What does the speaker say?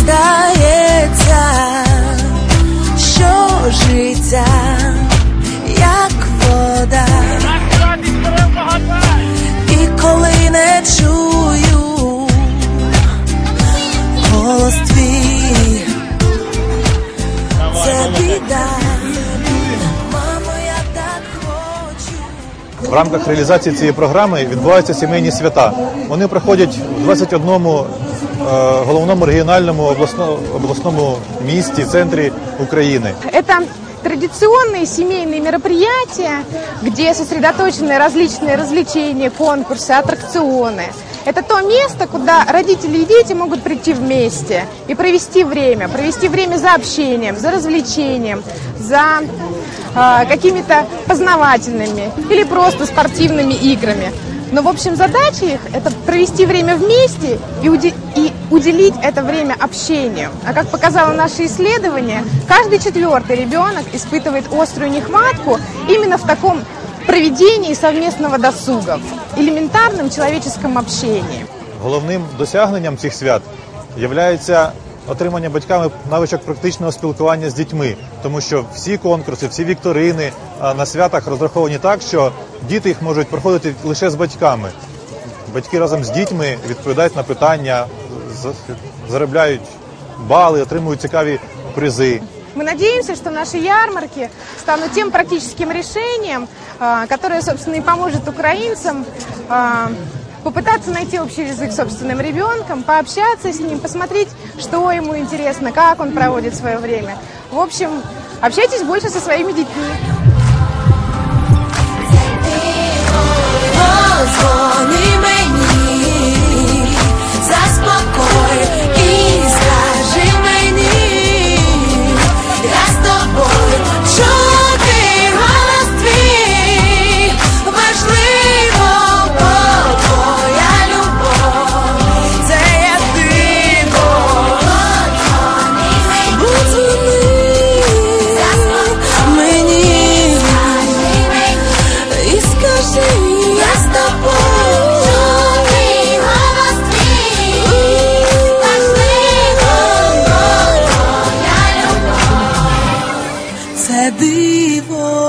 здається, що життя, як вода, і коли не чую, голос твій це біда. В рамках реалізації цієї програми відбуваються сімейні свята. Вони проходять в 21 головному регіональному обласно, обласному місті, центрі України. Это традиционные семейные мероприятия, где сосредоточены различные развлечения, конкурсы, аттракционы. Это то место, куда родители и дети могут прийти вместе и провести время, провести время за общением, за развлечением, за э, какими-то познавательными или просто спортивными играми. Но, в общем, задача их – это провести время вместе и, уди- и уделить это время общению. А как показало наше исследование, каждый четвертый ребенок испытывает острую нехватку именно в таком проведении совместного досуга, в элементарном человеческом общении. Головним досягненням цих свят є отримання батьками навичок практичного спілкування з дітьми, тому що всі конкурси, всі вікторини на святах розраховані так, що діти їх можуть проходити лише з батьками. Батьки разом з дітьми відповідають на питання, заробляють бали, отримують цікаві призи. Мы надеемся, что наши ярмарки станут тем практическим решением, которое, собственно, и поможет украинцам попытаться найти общий язык с собственным ребенком, пообщаться с ним, посмотреть, что ему интересно, как он проводит свое время. В общем, общайтесь больше со своими детьми. se divo